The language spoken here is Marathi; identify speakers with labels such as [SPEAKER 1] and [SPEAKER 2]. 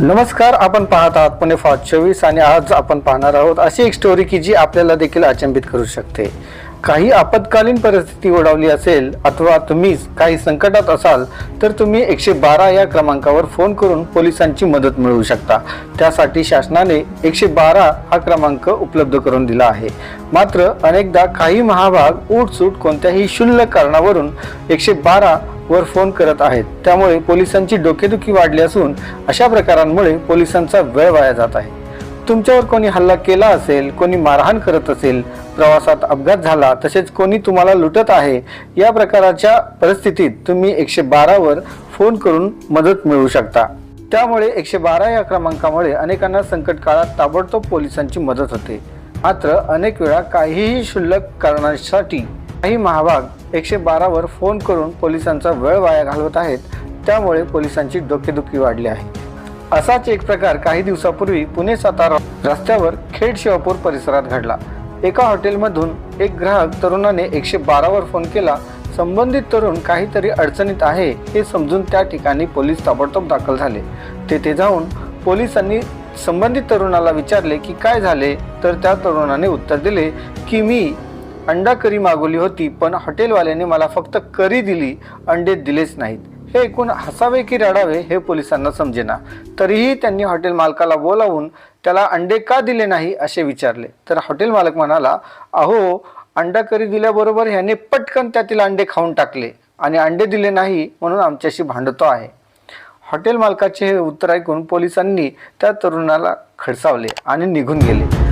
[SPEAKER 1] नमस्कार आपण पाहत आहात पुणे फास्ट चोवीस आणि आज आपण पाहणार आहोत अशी एक स्टोरी की जी आपल्याला देखील अचंबित करू शकते. काही आपत्कालीन परिस्थिती ओढावली असेल अथवा तुम्ही काही संकटात असाल तर तुम्ही एकशे बारा या क्रमांकावर फोन करून पोलिसांची मदत मिळवू शकता. त्यासाठी शासनाने एकशे बारा हा क्रमांक उपलब्ध करून दिला आहे. मात्र अनेकदा काही महाभाग उठसूट कोणत्याही शुल्लक कारणावरून एकशे बारा वर फोन करत आहेत. त्यामुळे पोलिसांची डोकेदुखी वाढली असून अशा प्रकारांमुळे पोलिसांचा वेळ वाया जात आहे. तुमच्यावर कोणी हल्ला केला असेल कोणी मारहाण करत असेल प्रवासात अपघात झाला तसेच कोणी तुम्हाला लुटत आहे या प्रकाराच्या परिस्थितीत तुम्ही एकशे बारावर फोन करून मदत मिळवू शकता. त्यामुळे एकशे बारा या क्रमांकामुळे अनेकांना संकट काळात ताबडतोब पोलिसांची मदत होते. मात्र अनेक वेळा काहीही क्षुल्लक कारणासाठी काही महाभाग एकशे बारावर फोन करून पोलिसांचा वेळ वाया घालवत आहेत. त्यामुळे पोलिसांची डोकेदुखी वाढली आहे. असाच एक प्रकार काही दिवसापूर्वी पुणे सातारा रस्त्यावर खेड शिवापूर परिसरात घडला. एका हॉटेलमधून एक ग्राहक तरुणाने एकशे बारावर फोन केला संबंधित तरुण काहीतरी अडचणीत आहे हे समजून त्या ठिकाणी पोलीस ताबडतोब दाखल झाले. तेथे जाऊन पोलिसांनी संबंधित तरुणाला विचारले की काय झाले तर त्या तरुणाने उत्तर दिले की मी अंडा करी मागवली होती पण हॉटेलवाल्याने मला फक्त करी दिली अंडे दिलेच नाहीत. हे ऐकून हसावे की रडावे हे पोलिसांना समजेना. तरीही त्यांनी हॉटेल मालकाला बोलावून त्याला अंडे का दिले नाही असे विचारले. तर हॉटेल मालक म्हणाला अहो अंडा करी दिल्याबरोबर ह्याने पटकन त्यातील अंडे खाऊन टाकले आणि अंडे दिले नाही म्हणून आमच्याशी भांडतो आहे. हॉटेल मालकाचे हे उत्तर ऐकून पोलिसांनी त्या तरुणाला खडसावले आणि निघून गेले.